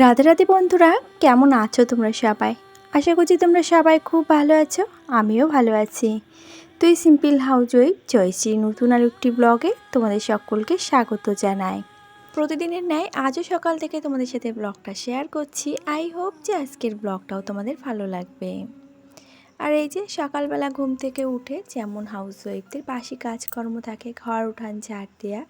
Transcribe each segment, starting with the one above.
রাধে রাধে বন্ধুরা, কেমন আছো তোমরা সবাই? আশা করছি তোমরা সবাই খুব ভালো আছো, আমিও ভালো আছি। তুই সিম্পল হাউজ ওয়েব জয়শ্রী নতুন আর একটি ব্লগে তোমাদের সকলকে স্বাগত জানাই। প্রতিদিনের ন্যায় আজও সকাল থেকে তোমাদের সাথে ব্লগটা শেয়ার করছি। আই হোপ যে আজকের ব্লগটাও তোমাদের ভালো লাগবে। আর এই যে সকালবেলা ঘুম থেকে উঠে যেমন হাউস ওয়াইফদের বাসি কাজকর্ম থাকে, ঘর উঠান ঝাড় দেওয়া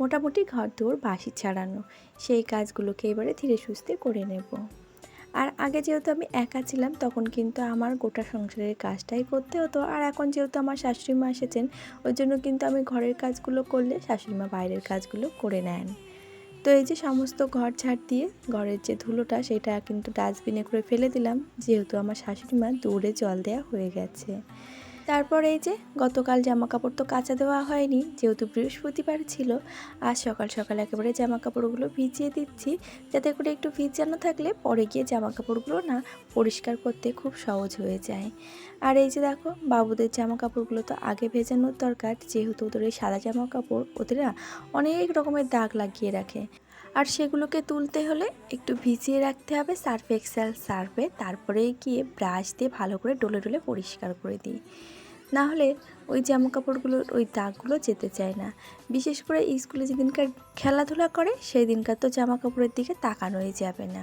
মোটামুটি ঘর দৌড় বাসি ছাড়ানো, সেই কাজগুলোকে এবারে ধীরে সুস্থে করে নেব। আর আগে যেহেতু আমি একা ছিলাম, তখন কিন্তু আমার গোটা সংসারের কাজটাই করতে হতো। আর এখন যেহেতু আমার শাশুড়ি মা এসেছেন, ওই জন্য কিন্তু আমি ঘরের কাজগুলো করলে শাশুড়ি মা বাইরের কাজগুলো করে নেন। তো এই যে সমস্ত ঘর ঝাড় দিয়ে ঘরের যে ধুলোটা, সেটা কিন্তু ডাস্টবিনে করে ফেলে দিলাম। যেহেতু আমার শাশুড়ি মা দূরে জল দেওয়া হয়ে গেছে। তারপর এই যে গতকাল জামা কাপড় তো কাচা দেওয়া হয়নি, যেহেতু বৃহস্পতিবার ছিল আজ সকাল সকাল একেবারে জামা কাপড়গুলো ভিজিয়ে দিচ্ছি, যাতে করে একটু ভিজানো থাকলে পরে গিয়ে জামা কাপড়গুলো না পরিষ্কার করতে খুব সহজ হয়ে যায়। আর এই যে দেখো, বাবুদের জামা কাপড়গুলো তো আগে ভেজানোর দরকার, যেহেতু ওদের সাদা জামা কাপড় ওদের অনেক রকমের দাগ লাগিয়ে রাখে। আর সেগুলোকে তুলতে হলে একটু ভিজিয়ে রাখতে হবে, সার্ফ এক্সেল সার্ফে, তারপরে গিয়ে ব্রাশ দিয়ে ভালো করে ডলে ডলে পরিষ্কার করে দিই। না হলে ওই জামা কাপড়গুলোর ওই দাগগুলো যেতে চায় না। বিশেষ করে স্কুলে যেদিনকার খেলাধুলা করে সেই দিনকার তো জামা কাপড়ের দিকে তাকানোই যাবে না।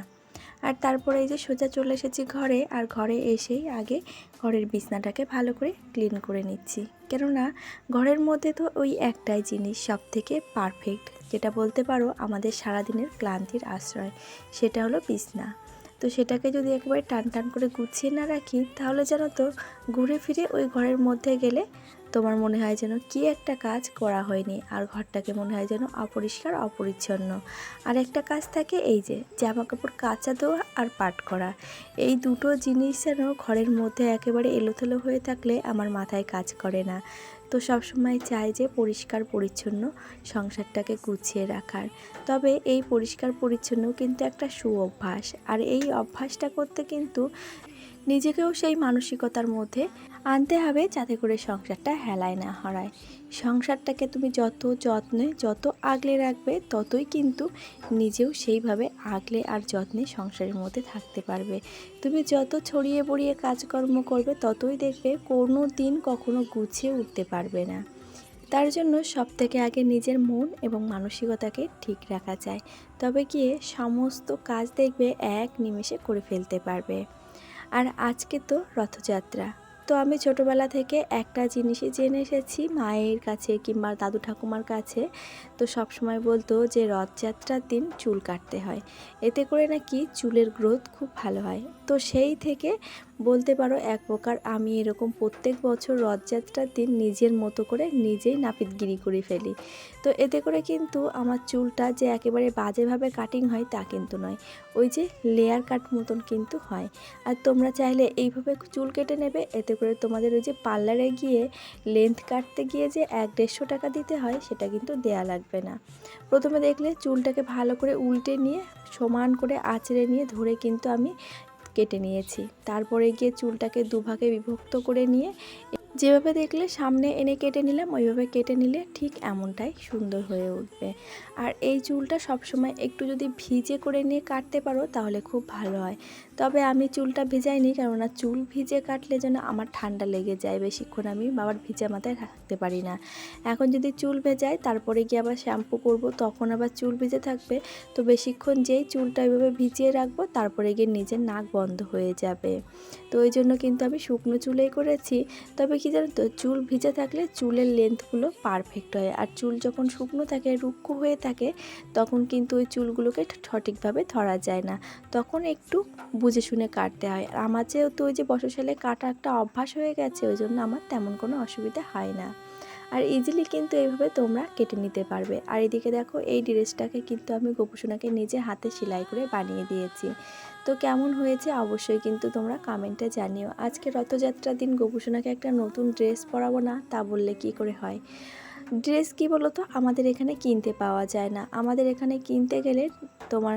আর তারপরে এই যে সোজা চলে এসেছি ঘরে, আর ঘরে এসেই আগে ঘরের বিছনাটাকে ভালো করে ক্লিন করে নিচ্ছি। কেননা ঘরের মধ্যে তো ওই একটাই জিনিস সব থেকে পারফেক্ট, যেটা বলতে পারো আমাদের সারাদিনের ক্লান্তির আশ্রয়, সেটা হলো বিছনা। তো সেটাকে যদি একেবারে টান টান করে গুছিয়ে না রাখি, তাহলে যেন তো ঘুরে ফিরে ওই ঘরের মধ্যে গেলে তোমার মনে হয় যেন কি একটা কাজ করা হয়নি আর ঘরটাকে মনে হয় যেন অপরিষ্কার, অপরিচ্ছন্ন। আর একটা কাজ থাকে এই যে জামা কাপড় কাচা দেওয়া আর পাট করা। এই দুটো জিনিস যেন ঘরের মধ্যে একেবারে এলোথেলো হয়ে থাকলে আমার মাথায় কাজ করে না। তো সবসময় চাই যে পরিষ্কার পরিচ্ছন্ন সংসারটাকে গুছিয়ে রাখার। তবে এই পরিষ্কার পরিচ্ছন্ন কিন্তু একটা সু অভ্যাস আর এই অভ্যাসটা করতে কিন্তু নিজেকেও সেই মানসিকতার মধ্যে আনতে হবে যাতে করে সংসারটা হেলায় না হারায়। সংসারটাকে তুমি যত যত্নে, যত আগলে রাখবে, ততই কিন্তু নিজেও সেইভাবে আগলে আর যত্নে সংসারের মধ্যে থাকতে পারবে। তুমি যত ছড়িয়ে পড়িয়ে কাজকর্ম করবে, ততই দেখবে কোনো দিন কখনো গুছিয়ে উঠতে পারবে না। তার জন্য সব থেকে আগে নিজের মন এবং মানসিকতাকে ঠিক রাখা যায়। তবে গিয়ে সমস্ত কাজ দেখবে এক নিমেষে করে ফেলতে পারবে। আর আজকে তো রথযাত্রা। তো আমি ছোটোবেলা থেকে একটা জিনিসই জেনে এসেছি, মায়ের কাছে কিংবা দাদু ঠাকুমার কাছে। তো সব সময় বলতো যে রথযাত্রার দিন চুল কাটতে হয়। এতে করে নাকি চুলের গ্রোথ খুব ভালো হয়। তো সেই থেকে বলতে পারো এক প্রকার আমি এরকম প্রত্যেক বছর রথযাত্রার দিন নিজের মতো করে নিজেই নাপিতগিরি করে ফেলি। তো এতে করে কিন্তু আমার চুলটা যে একেবারে বাজেভাবে কাটিং হয় তা কিন্তু নয়। ওই যে লেয়ার কাট মতন কিন্তু হয়। আর তোমরা চাইলে এইভাবে চুল কেটে নেবে, এতে করে তোমাদের ওই যে পার্লারে গিয়ে লেন্থ কাটতে গিয়ে যে এক দেড়শো টাকা দিতে হয়, সেটা কিন্তু দেয়া লাগবে না। প্রথমে দেখলে চুলটাকে ভালো করে উল্টে নিয়ে সমান করে আঁচড়ে নিয়ে ধরে কিন্তু আমি কেটে নিয়েছি। তারপরে গিয়ে চুলটাকে দুভাগে বিভক্ত করে নিয়ে যেভাবে দেখলে সামনে এনে কেটে নিলাম, ওইভাবে কেটে নিলে ঠিক এমনটাই সুন্দর হয়ে উঠবে। আর এই চুলটা সবসময় একটু যদি ভিজে করে নিয়ে কাটতে পারো তাহলে খুব ভালো হয়। তবে আমি চুলটা ভেজাইনি কেননা চুল ভিজে কাটলে যেন আমার ঠান্ডা লেগে যায়, বেশিক্ষণ আমি বাবার ভিজা মাথায় রাখতে পারি না। এখন যদি চুল ভেজাই, তারপরে গিয়ে আবার শ্যাম্পু করব, তখন আবার চুল ভিজে থাকবে। তো বেশিক্ষণ যেই চুলটা এভাবে ভিজিয়ে রাখব, তারপরে গিয়ে নিজের নাক বন্ধ হয়ে যাবে। তো ওই জন্য কিন্তু আমি শুকনো চুলেই করেছি। তবে কি জানো তো, চুল ভিজে থাকলে চুলের লেন্থগুলো পারফেক্ট হয়। আর চুল যখন শুকনো থাকে, রুক্ষ হয়ে থাকে, তখন কিন্তু ওই চুলগুলোকে সঠিকভাবে ধরা যায় না। তখন একটু বুঝে শুনে কাটতে হয়। আর আমার যেহেতু ওই যে বসশালে কাটা একটা অভ্যাস হয়ে গেছে, ওই জন্য আমার তেমন কোনো অসুবিধা হয় না। আর ইজিলি কিন্তু এইভাবে তোমরা কেটে নিতে পারবে। আর এদিকে দেখো, এই ড্রেসটাকে কিন্তু আমি গোপুসোনাকে নিজে হাতে সেলাই করে বানিয়ে দিয়েছি। তো কেমন হয়েছে অবশ্যই কিন্তু তোমরা কমেন্টে জানিও। আজকে রথযাত্রার দিন গোপুসোনাকে একটা নতুন ড্রেস পরাবো না, তা বললে কি করে হয়? ড্রেস কি বলো তো আমাদের এখানে কিনতে পাওয়া যায় না। আমাদের এখানে কিনতে গেলে তোমার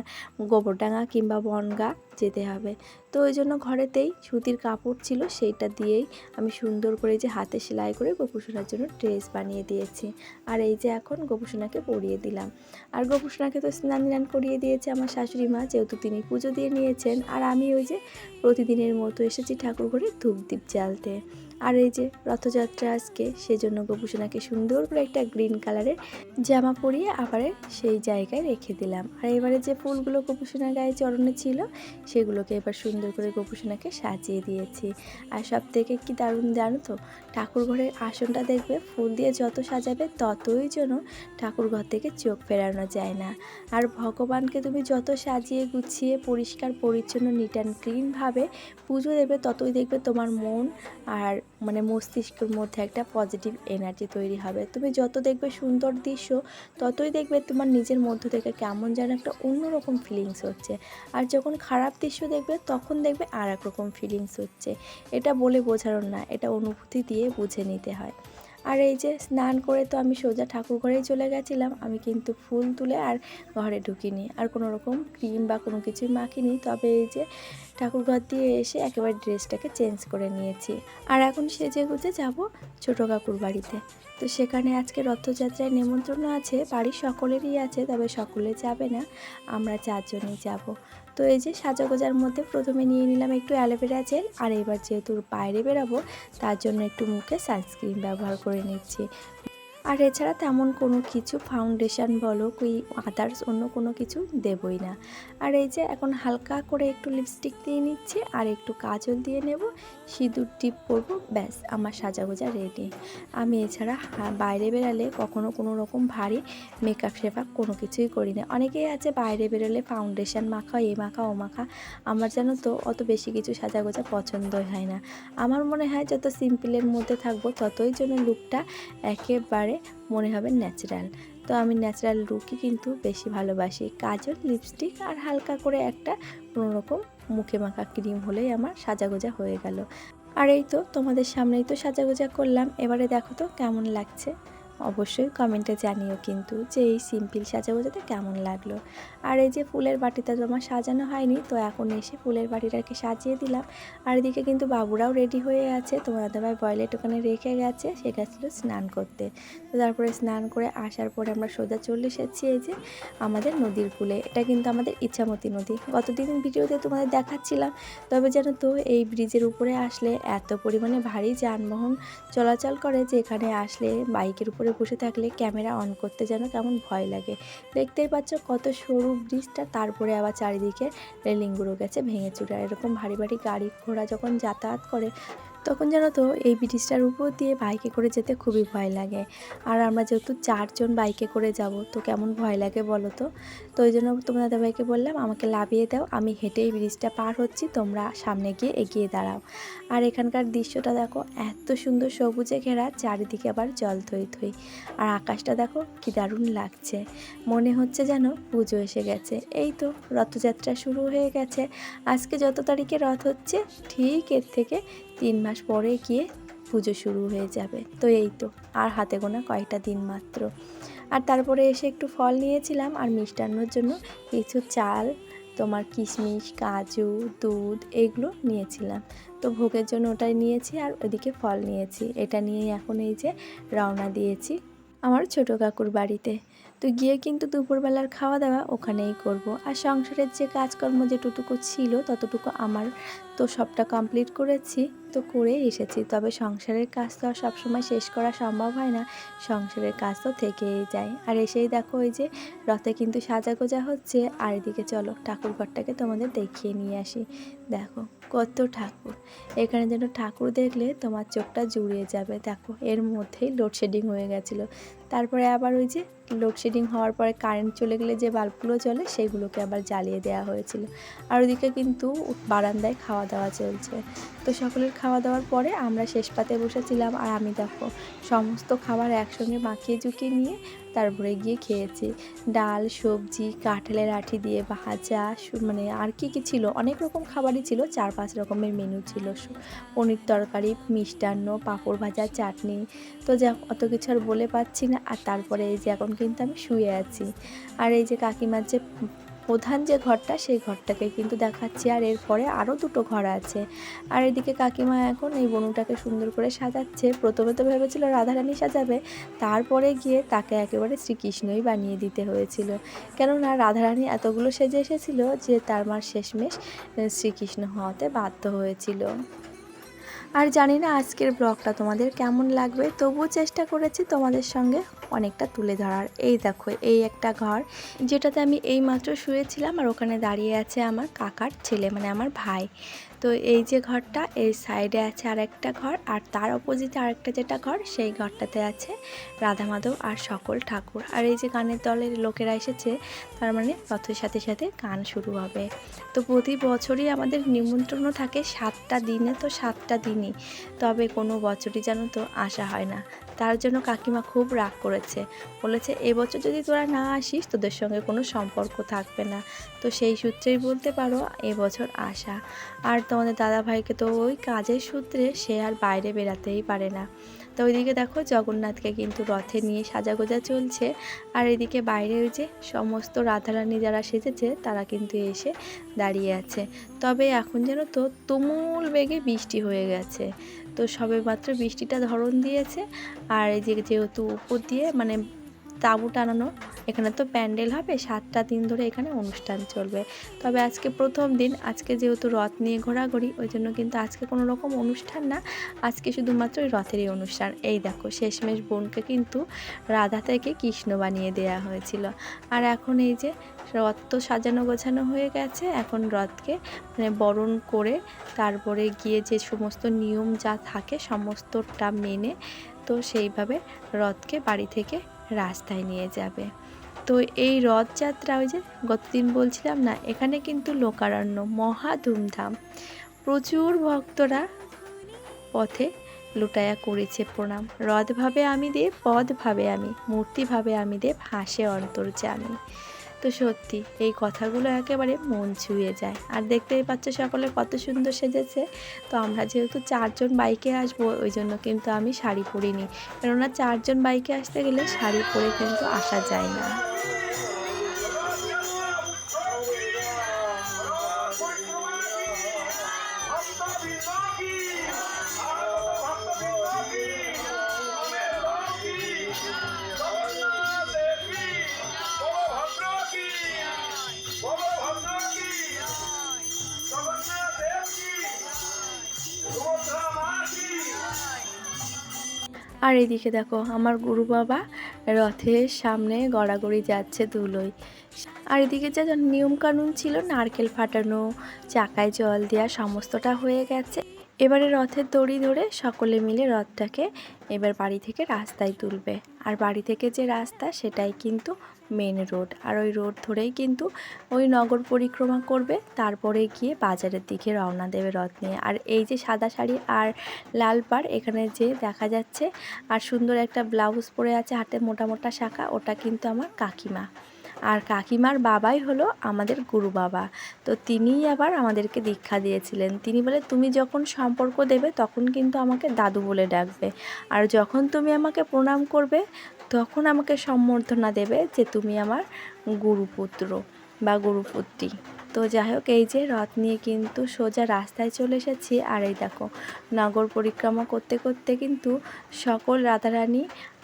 গোবরডাঙ্গা কিংবা বনগা যেতে হবে। তো ওই জন্য ঘরেতেই সুতির কাপড় ছিল সেইটা দিয়েই আমি সুন্দর করে যে হাতে সেলাই করে গোপুসোনার জন্য ড্রেস বানিয়ে দিয়েছি। আর এই যে এখন গোপুসোনাকে পরিয়ে দিলাম। আর গোপুসোনাকে তো স্নান টান করিয়ে দিয়েছে আমার শাশুড়ি মা, যেহেতু তিনি পুজো দিয়ে নিয়েছেন। আর আমি ওই যে প্রতিদিনের মতো এসেছি ঠাকুর ঘরে ধূপ জ্বালতে। আর এই যে রথযাত্রা আজকে, সেজন্য গোপুসোনাকে সুন্দর করে একটা গ্রিন কালারের জামা পরিয়ে আবার সেই জায়গায় রেখে দিলাম। আর এবারে যে ফুলগুলো গোপুসোনার গায়ে চরণে ছিল, সেগুলোকে এবার সুন্দর করে গোপুসোনাকে সাজিয়ে দিয়েছি। আর সব থেকে কি দারুণ জানো তো, ঠাকুর ঘরের আসনটা দেখবে, ফুল দিয়ে যত সাজাবে ততই যেন ঠাকুর ঘর থেকে চোখ ফেরানো যায় না। আর ভগবানকে তুমি যত সাজিয়ে গুছিয়ে পরিষ্কার, পরিচ্ছন্ন নিট অ্যান্ড ক্লিনভাবে পুজো দেবে, ততই দেখবে তোমার মন আর মানে মস্তিষ্কের মধ্যে একটা পজিটিভ এনার্জি তৈরি হবে। তুমি যত দেখবে সুন্দর দৃশ্য, ততই দেখবে তোমার নিজের মধ্য থেকে কেমন যেন একটা অন্যরকম ফিলিংস হচ্ছে। আর যখন খারাপ দৃশ্য দেখবে, তখন দেখবে আর এক রকম ফিলিংস হচ্ছে। এটা বলে বোঝানোর না, এটা অনুভূতি দিয়ে বুঝে নিতে হয়। আর এই যে স্নান করে তো আমি সোজা ঠাকুর ঘরেই চলে গেছিলাম, আমি কিন্তু ফুল তুলে আর ঘরে ঢুকিনি। আর কোনো রকম ক্রিম বা কোনো কিছুই মাখিনি, তবে এই যে ঠাকুর ঘর দিয়ে এসে একেবারে ড্রেসটাকে চেঞ্জ করে নিয়েছি। আর এখন সেজে গুজে যাব ছোটো কাকুর বাড়িতে। তো সেখানে আজকে রথযাত্রায় নেমন্ত্রণ আছে, বাড়ির সকলেরই আছে, তবে সকলে যাবে না, আমরা চারজনই যাব। তো এই যে সাজাগোজার মধ্যে প্রথমে নিয়ে নিলাম একটু অ্যালোভেরা জেল, আর এবার যেহেতু বাইরে বেরাবো, তার জন্য একটু মুখে সানস্ক্রিন ব্যবহার করে নিচ্ছি। আর এছাড়া তেমন কোনো কিছু ফাউন্ডেশন বলো কি আদার্স অন্য কোনো কিছু দেবই না। আর এই যে এখন হালকা করে একটু লিপস্টিক দিয়ে নিচ্ছি আর একটু কাজল দিয়ে নেব, সিঁদুর টিপ করব, ব্যাস, আমার সাজাগোজা রেডি আমি এছাড়া বাইরে বেরালে কখনো কোনো রকম ভারী মেকআপ শেপাপ কোনো কিছুই করি না। অনেকেই আছে বাইরে বেরোলে ফাউন্ডেশন মাখা, এ মাখা, ও মাখা, আমার যেন তো অত বেশি কিছু সাজাগোজা পছন্দই হয় না। আমার মনে হয় যত সিম্পলের মধ্যে থাকব ততই যেন লুকটা একেবারে মনে হবে ন্যাচারাল তো আমি ন্যাচারাল লুকই কিন্তু বেশি ভালোবাসি। কাজল লিপস্টিক আর হালকা করে একটা কোনোরকম মুখে মাখা ক্রিম হলেই আমার সাজাগোজা হয়ে গেল। আর এই তো তোমাদের সামনেই তো সাজাগোজা করলাম। এবারে দেখো তো কেমন লাগছে। অবশ্যই কমেন্টে জানিও কিন্তু যে এই সিম্পল সাজাগোজাতে কেমন লাগল। আর এই যে ফুলের বাটিটা তো আমার সাজানো হয়নি, তো এখন এসে ফুলের বাটিটাকে সাজিয়ে দিলাম। আর এদিকে কিন্তু বাবুরাও রেডি হয়ে আছে তোমার দাদাভাই বয়লেট ওখানে রেখে গেছে, সে গেছিল স্নান করতে। তো তারপরে স্নান করে আসার পরে আমরা সোজা চলে এসেছি এই যে আমাদের নদীর কূলে। এটা কিন্তু আমাদের ইচ্ছামতি নদী। গতদিন ভিডিওতে তোমাদের দেখাচ্ছিলাম, তবে যেন তো এই ব্রিজের উপরে আসলে এত পরিমাণে ভারী যানবাহন চলাচল করে যে এখানে আসলে বাইকের উপরে বসে থাকলে ক্যামেরা অন করতে যেন কেমন ভয় লাগে। দেখতেই পাচ্ছ কত সরু ব্রিজটা, তারপরে আবার চারিদিকে রেলিংগুলো গেছে ভেঙে আর এরকম ভারী ভারী গাড়ি ঘোড়া যখন যাতায়াত করে তখন যেন তো, এই ব্রিজটার উপর দিয়ে বাইকে করে যেতে খুবই ভয় লাগে। আর আমরা যেহেতু চারজন বাইকে করে যাব, তো কেমন ভয় লাগে বলো তো? তো ওই জন্য তোমার দাদাভাইকে বললাম, আমাকে লাভিয়ে দাও, আমি হেঁটে এই ব্রিজটা পার হচ্ছি, তোমরা সামনে গিয়ে এগিয়ে দাঁড়াও। আর এখানকার দৃশ্যটা দেখো, এত সুন্দর সবুজে ঘেরা, চারিদিকে আবার জল থই থই। আর আকাশটা দেখো, কি দারুণ লাগছে। মনে হচ্ছে যেন পুজো এসে গেছে। এই তো, রথযাত্রা শুরু হয়ে গেছে। আজকে যত তারিখে রথ হচ্ছে, ঠিক এর থেকে তিন মাস পরে গিয়ে পুজো শুরু হয়ে যাবে। তো এই তো, আর হাতে গোনা কয়েকটা দিন মাত্র। আর তারপরে এসে একটু ফল নিয়েছিলাম আর মিষ্টান্নর জন্য কিছু চাল, তোমার কিশমিশ, কাজু, দুধ এগুলো নিয়েছিলাম। তো ভোগের জন্য ওটাই নিয়েছি আর ওদিকে ফল নিয়েছি। এটা নিয়ে এখন এই যে রওনা দিয়েছি আমার ছোটো কাকুর বাড়িতে। তো গিয়ে কিন্তু দুপুরবেলার খাওয়া দাওয়া ওখানেই করব। আর সংসারের যে কাজকর্ম যেটুকু ছিল ততটুকু আমার তো সবটা কমপ্লিট করেছি, তো করে এসেছি। তবে সংসারের কাজ তো আর সবসময় শেষ করা সম্ভব হয় না, সংসারের কাজ তো থেকেই যায়। আর এসেই দেখো ওই যে রথে কিন্তু সাজা গোজা হচ্ছে, আর এদিকে চলো ঠাকুর ঘরটাকে তোমাদের দেখিয়ে নিয়ে আসি। দেখো কত ঠাকুর, এখানে যেন ঠাকুর দেখলে তোমার চোখটা জুড়িয়ে যাবে। দেখো এর মধ্যেই লোডশেডিং হয়ে গেছিল। তারপরে আবার ওই যে লোডশেডিং হওয়ার পরে কারেন্ট চলে গেলে যে বাল্বগুলো চলে সেগুলোকে আবার জ্বালিয়ে দেওয়া হয়েছিল। আর ওদিকে কিন্তু বারান্দায় খাওয়া দাওয়া চলছে। তো সকলের খাওয়া দাওয়ার পরে আমরা শেষ পাতে বসেছিলাম আর আমি দেখো, সমস্ত খাবার একসঙ্গে মাখিয়ে ঝুঁকিয়ে নিয়ে তারপরে গিয়ে খেয়েছি। ডাল, সবজি, কাঁঠালের আঠি দিয়ে ভাজা মানে আর কি কি ছিল? অনেক রকম খাবারই ছিল, চার পাঁচ রকমের মেনু ছিল। পনির তরকারি, মিষ্টান্ন, পাঁপড় ভাজা, চাটনি। তো যা অত কিছু আর বলে পাচ্ছি না। আর তারপরে এই যে এখন কিন্তু আমি শুয়ে আছি। আর এই যে কাকিমার যে প্রধান যে ঘরটা, সেই ঘরটাকে কিন্তু দেখাচ্ছি। আর এরপরে আরও দুটো ঘর আছে। আর এদিকে কাকিমা এখন এই বনুটাকে সুন্দর করে সাজাচ্ছে। প্রথমে তো ভেবেছিল রাধারানী সাজাবে। তারপরে গিয়ে তাকে একেবারে শ্রীকৃষ্ণই বানিয়ে দিতে হয়েছিল। কেননা রাধারানী এতগুলো সেজে এসেছিল যে তার মার শেষমেশ শ্রীকৃষ্ণ হওয়াতে বাধ্য হয়েছিল। আর জানি না আজকের ব্লগটা তোমাদের কেমন লাগবে। তবুও চেষ্টা করেছি তোমাদের সঙ্গে অনেকটা তুলে ধরার। এই দেখো, এই একটা ঘর যেটাতে আমি এই মাত্র শুয়েছিলাম আর ওখানে দাঁড়িয়ে আছে আমার কাকার ছেলে মানে আমার ভাই। তো এই যে ঘরটা, এই সাইডে আছে আর একটা ঘর আর তার অপোজিটে আরেকটা যেটা ঘর, সেই ঘরটাতে আছে রাধা মাধব আর সকল ঠাকুর। আর এই যে গানের দলের লোকেরা এসেছে, তার মানে রথের সাথে সাথে গান শুরু হবে। তো প্রতি বছরই আমাদের নিমন্ত্রণও থাকে সাতটা দিনে, তো সাতটা দিনই। তবে কোনো বছরই যেন তো আসা হয় না। তার জন্য কাকিমা খুব রাগ করেছে। বলেছে এবছর যদি তোরা না আসিস, তোদের সঙ্গে কোনো সম্পর্ক থাকবে না। তো সেই সূত্রেই বলতে পারো এবছর আসা আর তোমাদের দাদা ভাইকে তো ওই কাজের সূত্রে সে আর বাইরে বেরাতেই পারে না। তো ওইদিকে দেখো, জগন্নাথকে কিন্তু রথে নিয়ে সাজাগোজা চলছে। আর এদিকে বাইরে ওই যে সমস্ত রাধারানী যারা সেজেছে, তারা কিন্তু এসে দাঁড়িয়ে আছে। তবে এখন যেন তো তুমুল বেগে বৃষ্টি হয়ে গেছে। তো সবে মাত্র বৃষ্টিটা ধরন দিয়েছে। আর এই যে যেহেতু উপর দিয়ে মানে তাঁবু টানানো। এখানে তো প্যান্ডেল হবে, সাতটা দিন ধরে এখানে অনুষ্ঠান চলবে। তবে আজকে প্রথম দিন, আজকে যেহেতু রথ নিয়ে ঘোরাঘুরি, ওই জন্য কিন্তু আজকে কোনো রকম অনুষ্ঠান না। আজকে শুধুমাত্র ওই রথেরই অনুষ্ঠান। এই দেখো, শেষমেশ বোনকে কিন্তু রাধা থেকে কৃষ্ণ বানিয়ে দেয়া হয়েছিল। আর এখন এই যে রথ তো সাজানো গোছানো হয়ে গেছে, এখন রথকে মানে বরণ করে তারপরে গিয়ে যে সমস্ত নিয়ম যা থাকে, সমস্তটা মেনে তো সেইভাবে রথকে বাড়ি থেকে রাস্তায় নিয়ে যাবে। তো এই রথযাত্রা ওই যে গতদিন বলছিলাম না, এখানে কিন্তু লোকারণ্য, মহা ধুমধাম। প্রচুর ভক্তরা পথে লুটায়া করেছে প্রণাম। রথভাবে আমি দেব পদ ভাবে আমি, মূর্তিভাবে আমি দেব, হাসে অন্তর্যামী। তো সত্যি, এই কথাগুলো একেবারে মন ছুঁয়ে যায়। আর দেখতেই পাচ্ছ সকলে কত সুন্দর সেজেছে। তো আমরা যেহেতু চারজন বাইকে আসব, ওই জন্য কিন্তু আমি শাড়ি পরিনি। কেননা চারজন বাইকে আসতে গেলে শাড়ি পরে কিন্তু আসা যায় না। আর এদিকে দেখো, আমার গুরু বাবা রথের সামনে গড়াগড়ি যাচ্ছে ধুলোয় আর এদিকে যা নিয়মকানুন ছিল, নারকেল ফাটানো, চাকায় জল দেওয়া, সমস্তটা হয়ে গেছে। এবারে রথের দড়ি ধরে সকলে মিলে রথটাকে এবার বাড়ি থেকে রাস্তায় তুলবে। আর বাড়ি থেকে যে রাস্তা, সেটাই কিন্তু মেন রোড আর ওই রোড ধরেই কিন্তু ওই নগর পরিক্রমা করবে। তারপরে গিয়ে বাজারের দিকে রওনা দেবে রথ নিয়ে। আর এই যে সাদা শাড়ি আর লাল পাড়, এখানে যে দেখা যাচ্ছে, আর সুন্দর একটা ব্লাউজ পরে আছে হাতে মোটা মোটা শাখা, ওটা কিন্তু আমার কাকিমা। আর কাকিমার বাবাই হলো আমাদের গুরু বাবা। তো তিনিই আবার আমাদেরকে দীক্ষা দিয়েছিলেন। তিনি বলে, তুমি যখন সম্পর্ক দেবে, তখন কিন্তু আমাকে দাদু বলে ডাকবে। আর যখন তুমি আমাকে প্রণাম করবে, তখন আমাকে সম্বর্ধনা দেবে যে তুমি আমার গুরুপুত্র বা গুরুপুত্রী। তো যাই হোক, এই যে রথ নিয়ে কিন্তু সোজা রাস্তায় চলে এসেছি। আর এই দেখো, নগর পরিক্রমা করতে করতে কিন্তু সকল রাধারানী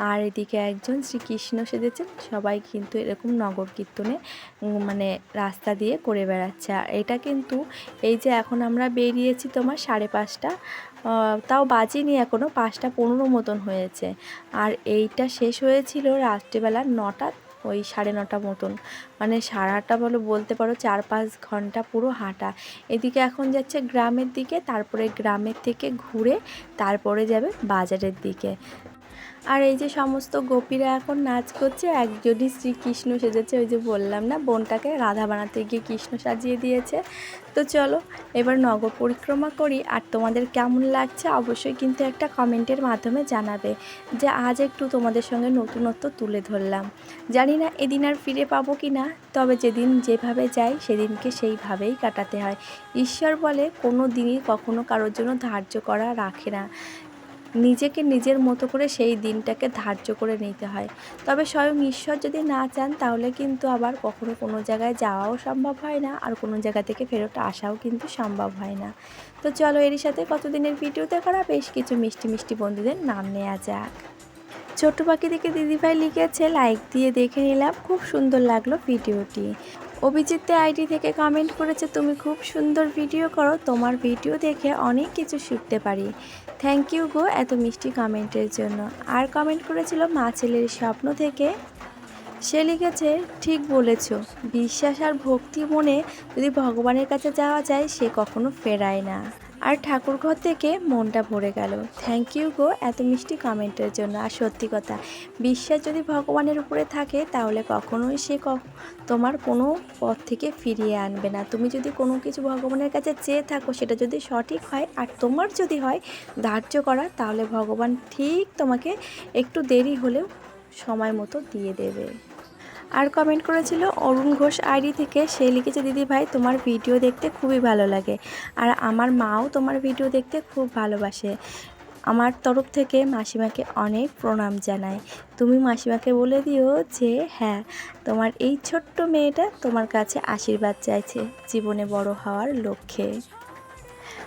আর এদিকে একজন শ্রীকৃষ্ণ সেজেছেন। সবাই কিন্তু এরকম নগর কীর্তনে মানে রাস্তা দিয়ে করে বেড়াচ্ছে। আর এটা কিন্তু এই যে এখন আমরা বেরিয়েছি তোমার সাড়ে পাঁচটা তাও বাজিনি এখনও পাঁচটা পনেরো মতন হয়েছে। আর এইটা শেষ হয়েছিল রাত্রিবেলা নটা ওই সাড়ে নটা মতন। মানে সারাটা বলো বলতে পারো চার পাঁচ ঘণ্টা পুরো হাঁটা। এদিকে এখন যাচ্ছে গ্রামের দিকে, তারপরে গ্রামের থেকে ঘুরে তারপরে যাবে বাজারের দিকে। আর এই যে সমস্ত গোপীরা এখন নাচ করছে একজনই শ্রীকৃষ্ণ সেজেছে, ওই যে বললাম না, বোনটাকে রাধা বানাতে গিয়ে কৃষ্ণ সাজিয়ে দিয়েছে। তো চলো, এবার নগর পরিক্রমা করি, আর তোমাদের কেমন লাগছে অবশ্যই কিন্তু একটা কমেন্টের মাধ্যমে জানাবে, যে আজ একটু তোমাদের সঙ্গে নতুনত্ব তুলে ধরলাম। জানি না এদিন আর ফিরে পাবো কি না, তবে যেদিন যেভাবে যাই, সেদিনকে সেইভাবেই কাটাতে হয়। ঈশ্বর বলে, কোনো দিনই কখনো কারোর জন্য ধার্য করা রাখে না। নিজেকে নিজের মতো করে সেই দিনটাকে ধার্য করে নিতে হয়। তবে স্বয়ং ঈশ্বর যদি না চান, তাহলে কিন্তু আবার কখনো কোনো জায়গায় যাওয়াও সম্ভব হয় না, আর কোনো জায়গা থেকে ফেরত আসাও কিন্তু সম্ভব হয় না। তো চলো এরই সাথে কতদিনের ভিডিওতে করা বেশ কিছু মিষ্টি মিষ্টি বন্ধুদের নাম নেওয়া যাক। ছোট্ট পাখি থেকে দিদিভাই লিখেছে, লাইক দিয়ে দেখে নিলাম, খুব সুন্দর লাগল ভিডিওটি অভিজিৎ আইডি থেকে কমেন্ট করেছে, তুমি খুব সুন্দর ভিডিও করো, তোমার ভিডিও দেখে অনেক কিছু শিখতে পারি। থ্যাংক ইউ গো এত মিষ্টি কমেন্টের জন্য। আর কমেন্ট করেছিল, মা ছেলের স্বপ্ন থেকে সে লিখেছে, ঠিক বলেছ, বিশ্বাস আর ভক্তি মনে যদি ভগবানের কাছে যাওয়া যায়, সে কখনো ফেরায় না। আর ঠাকুর ঘর থেকে মনটা ভরে গেল। থ্যাংক ইউ গো, এত মিষ্টি কমেন্টের জন্য। আর সত্যি কথা, বিশ্বাস যদি ভগবানের উপরে থাকে, তাহলে কখনোই সে তোমার কোনো পথ থেকে ফিরিয়ে আনবে না। তুমি যদি কোনো কিছু ভগবানের কাছে চেয়ে থাকো, সেটা যদি সঠিক হয় আর তোমার যদি হয় ধার্য করা, তাহলে ভগবান ঠিক তোমাকে একটু দেরি হলেও সময় মতো দিয়ে দেবে। আর কমেন্ট করেছিল অরুণ ঘোষ আইডি থেকে। সে লিখেছে, দিদি ভাই, তোমার ভিডিও দেখতে খুবই ভালো লাগে আর আমার মাও তোমার ভিডিও দেখতে খুব ভালোবাসে। আমার তরফ থেকে মাসিমাকে অনেক প্রণাম জানাই। তুমি মাসিমাকে বলে দিও যে হ্যাঁ তোমার এই ছোট্ট মেয়েটা তোমার কাছে আশীর্বাদ চাইছে জীবনে বড় হওয়ার লক্ষ্যে।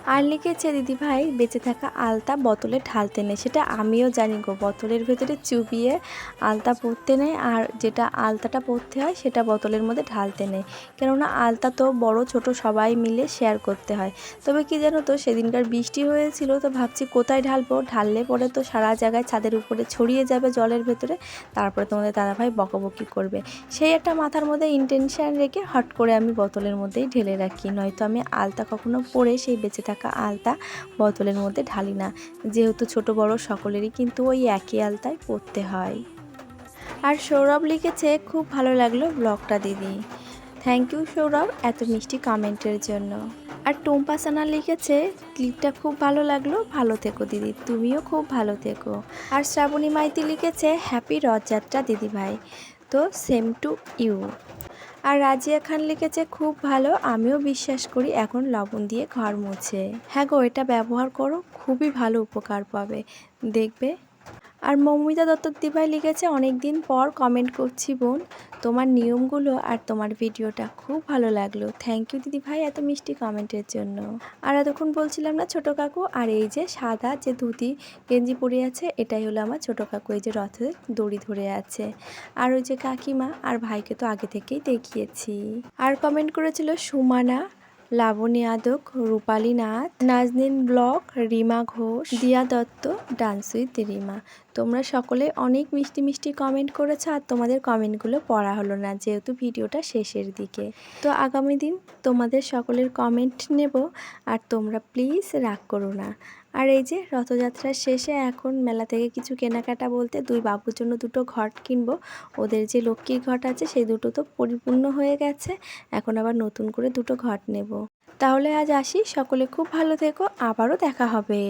আর লিখেছে, দিদি ভাই, বেঁচে থাকা আলতা বোতলে ঢালতে নেই। সেটা আমিও জানি গো, বোতলের ভেতরে চুবিয়ে আলতা পরতে নেই আর যেটা আলতাটা পরতে হয় সেটা বোতলের মধ্যে ঢালতে নেই। কেননা আলতা তো বড়, ছোট সবাই মিলে শেয়ার করতে হয়। তবে কি জানো তো, সেদিনকার বৃষ্টি হয়েছিল, তো ভাবছি কোথায় ঢালবো? ঢাললে পরে তো সারা জায়গায় ছাদের উপরে ছড়িয়ে যাবে জলের ভেতরে। তারপরে তোমাদের দাদাভাই বকাবকি করবে। সেই একটা মাথার মধ্যে ইন্টেনশন রেখে হট করে আমি বোতলের মধ্যেই ঢেলে রাখি। নয়তো আমি আলতা কখনো পরে সেই বেঁচে থাকা আলতা বোতলের মধ্যে ঢালি না। যেহেতু ছোট, বড় সকলেরই কিন্তু ওই একই আলতায় পড়তে হয়। আর সৌরভ লিখেছে, খুব ভালো লাগল ব্লগটা, দিদি। থ্যাংক ইউ সৌরভ, এত মিষ্টি কমেন্টের জন্য। আর টুম্পা সানা লিখেছে, ক্লিপটা খুব ভালো লাগল, ভালো থেকো, দিদি, তুমিও খুব ভালো থেকো। আর শ্রাবণী মাইতি লিখেছে, হ্যাপি রথযাত্রা, দিদি ভাই। তো সেম টু ইউ। আর রাজিয়া খান লিখেছে, খুব ভালো, আমিও বিশ্বাস করি, এখন লবণ দিয়ে ঘর মুছে। হ্যাঁ গো, এটা ব্যবহার করো, খুবই ভালো উপকার পাবে। দেখবে আর মৌমিতা দত্ত দিভাই লিখেছে অনেক দিন পর কমেন্ট করছি বোন। তোমার নিয়মগুলো আর তোমার ভিডিওটা খুব ভালো লাগল। থ্যাংক ইউ দিদি ভাই এত মিষ্টি কমেন্টের জন্য। আর এতক্ষণ বলছিলাম না ছোটো কাকু, আর এই যে সাদা যে ধুতি গেঞ্জি পরে আছে, এটাই হলো আমার ছোটো কাকু, এই যে রথের দড়ি ধরে আছে। আর ওই যে কাকিমা আর ভাইকে তো আগে থেকেই দেখিয়েছি। আর কমেন্ট করেছিল সুমানা, লাবণী আদক, রূপালী নাথ, নাজনীন ব্লক, রিমা ঘোষ, দিয়া দত্ত ডান্স উইথ রিমা তোমরা সকলে অনেক মিষ্টি মিষ্টি কমেন্ট করেছ আর তোমাদের কমেন্টগুলো পড়া হলো না যেহেতু ভিডিওটা শেষের দিকে। তো আগামী দিন তোমাদের সকলের কমেন্ট নেব আর তোমরা প্লিজ রাগ করো না। আর এই যে রথযাত্রার শেষে এখন মেলা থেকে কিছু কেনাকাটা বলতে দুই বাবুর জন্য দুটো ঘট কিনবো। ওদের যে লক্ষ্মীর ঘট আছে সেই দুটো তো পরিপূর্ণ হয়ে গেছে। এখন আবার নতুন করে দুটো ঘট নেব। তাহলে আজ আসি। সকলে খুব ভালো থেকো। আবারও দেখা হবে।